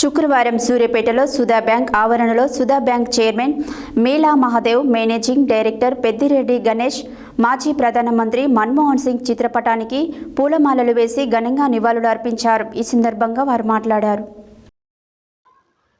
శుక్రవారం సూర్యాపేటలో సుధా బ్యాంక్ ఆవరణలో Sudha bank chairman Mela Mahadev managing director Peddireddy Ganesh మాజీ ప్రధానమంత్రి మన్మోహన్ సింగ్ చిత్రపటానికి పూలమాలలు వేసి ఘనంగా నివాళులు అర్పించారు. ఈ సందర్భంగా వారు మాట్లాడారు.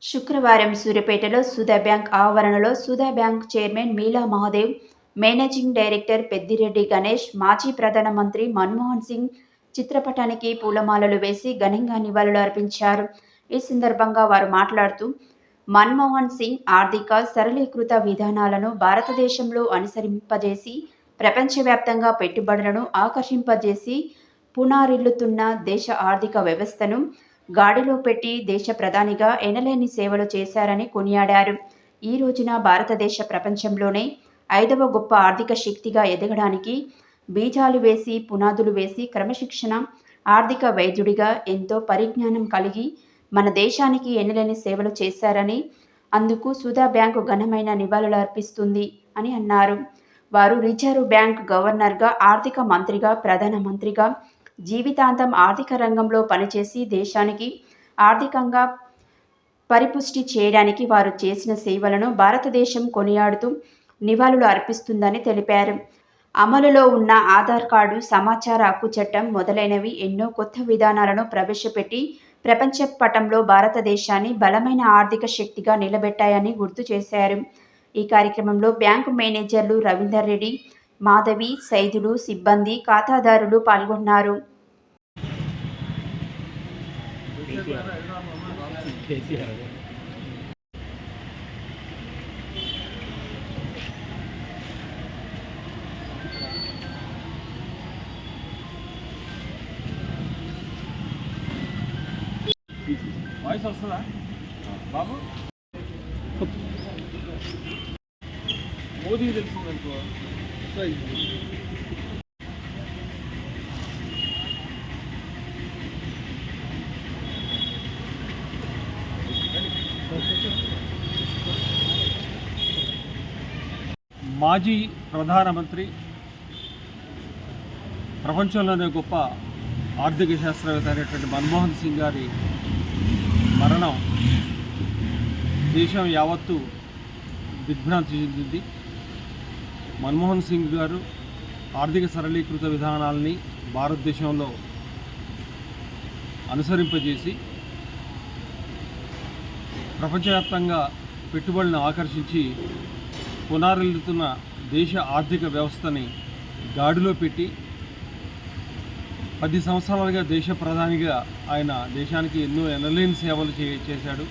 శుక్రవారం సూర్యాపేటలో సుధా బ్యాంక్ ఆవరణలో Sudha bank chairman Meela Mahadev managing director Peddireddy Ganesh మాజీ ప్రధానమంత్రి మన్మోహన్ సింగ్ చిత్రపటానికి పూలమాలలు వేసి ఘనంగా నివాళులు అర్పించారు. ఈ సందర్భంగా వారు మాట్లాడుతూ మన్మోహన్ సింగ్ ఆర్థిక సరళీకృత విధానాలను భారతదేశంలో అనుసరింపజేసి ప్రపంచవ్యాప్తంగా పెట్టుబడులను ఆకర్షింపజేసి పునారిల్లుతున్న దేశ ఆర్థిక వ్యవస్థను గాడిలో పెట్టి దేశ ప్రధానిగా ఎనలేని సేవలు చేశారని కొనియాడారు. ఈ రోజున భారతదేశ ప్రపంచంలోనే ఐదవ గొప్ప ఆర్థిక శక్తిగా ఎదగడానికి బీజాలు వేసి పునాదులు వేసి క్రమశిక్షణ ఆర్థిక వైద్యుడిగా ఎంతో పరిజ్ఞానం కలిగి మన దేశానికి ఎనలేని సేవలు చేశారని అందుకు సుధా బ్యాంకు ఘనమైన నివాళులు అర్పిస్తుంది అని అన్నారు. వారు రిజర్వ్ బ్యాంక్ గవర్నర్గా ఆర్థిక మంత్రిగా ప్రధానమంత్రిగా జీవితాంతం ఆర్థిక రంగంలో పనిచేసి దేశానికి ఆర్థికంగా పరిపుష్టి చేయడానికి వారు చేసిన సేవలను భారతదేశం కొనియాడుతూ నివాళులు అర్పిస్తుందని తెలిపారు. అమలులో ఉన్న ఆధార్ కార్డు సమాచార హక్కు చట్టం మొదలైనవి ఎన్నో కొత్త విధానాలను ప్రవేశపెట్టి ప్రపంచ పటంలో భారతదేశాన్ని బలమైన ఆర్థిక శక్తిగా నిలబెట్టాయని గుర్తు చేశారు. ఈ కార్యక్రమంలో బ్యాంకు మేనేజర్లు రవీందర్ రెడ్డి మాధవి సైదులు సిబ్బంది ఖాతాదారులు పాల్గొన్నారు. వాయిస్ వస్తుందా? బాబు? మోదీ తెలిసిందనుకో. మాజీ ప్రధానమంత్రి ప్రపంచంలోనే గొప్ప ఆర్థిక శాస్త్రవేత్త అయినటువంటి మన్మోహన్ సింగ్ గారి మరణం దేశం యావత్తు దిగ్భ్రాంతి చెందింది మన్మోహన్ సింగ్ గారు ఆర్థిక సరళీకృత విధానాలని భారతదేశంలో అనుసరింపజేసి ప్రపంచవ్యాప్తంగా పెట్టుబడులను ఆకర్షించి పునారెల్లుతున్న దేశ ఆర్థిక వ్యవస్థని గాడిలో పెట్టి పది సంవత్సరాలుగా దేశ ప్రధానిగా ఆయన దేశానికి ఎన్నో ఎనలేని సేవలు చే చేశాడు.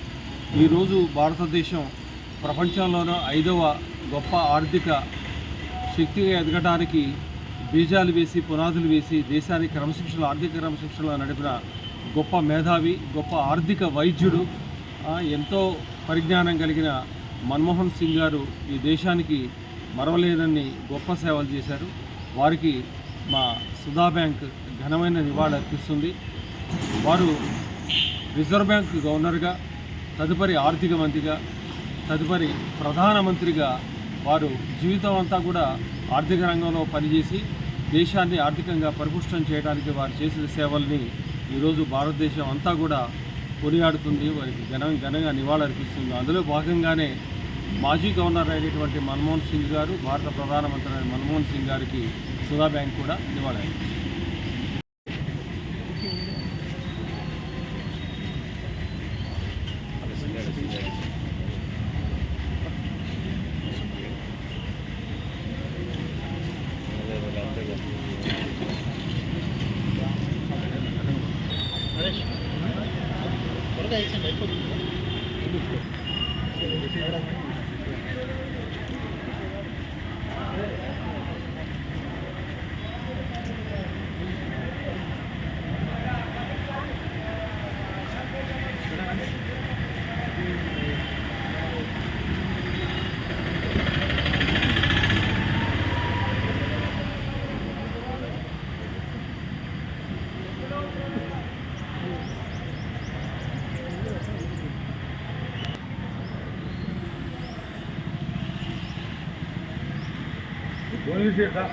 ఈరోజు భారతదేశం ప్రపంచంలోనూ ఐదవ గొప్ప ఆర్థిక శక్తిగా ఎదగడానికి బీజాలు వేసి పునాదులు వేసి దేశానికి క్రమశిక్షణ ఆర్థిక క్రమశిక్షణలో నడిపిన గొప్ప మేధావి గొప్ప ఆర్థిక వైద్యుడు ఎంతో పరిజ్ఞానం కలిగిన మన్మోహన్ సింగ్ గారు ఈ దేశానికి మరవలేనన్ని గొప్ప సేవలు చేశారు. వారికి మా సుధా బ్యాంక్ ఘనమైన నివాళి అర్పిస్తుంది. వారు రిజర్వ్ బ్యాంక్ గవర్నర్గా తదుపరి ఆర్థిక మంత్రిగా తదుపరి ప్రధానమంత్రిగా వారు జీవితం అంతా కూడా ఆర్థిక రంగంలో పనిచేసి దేశాన్ని ఆర్థికంగా పరిపుష్టం చేయడానికి వారు చేసిన సేవల్ని ఈరోజు భారతదేశం అంతా కూడా కొనియాడుతుంది. వారికి ఘన ఘనంగా నివాళులర్పిస్తుంది అందులో భాగంగానే మాజీ గవర్నర్ అయినటువంటి మన్మోహన్ సింగ్ గారు భారత ప్రధానమంత్రి అయిన మన్మోహన్ సింగ్ గారికి సుధా బ్యాంక్ కూడా నివాళి అయిపోతుంది Yeah.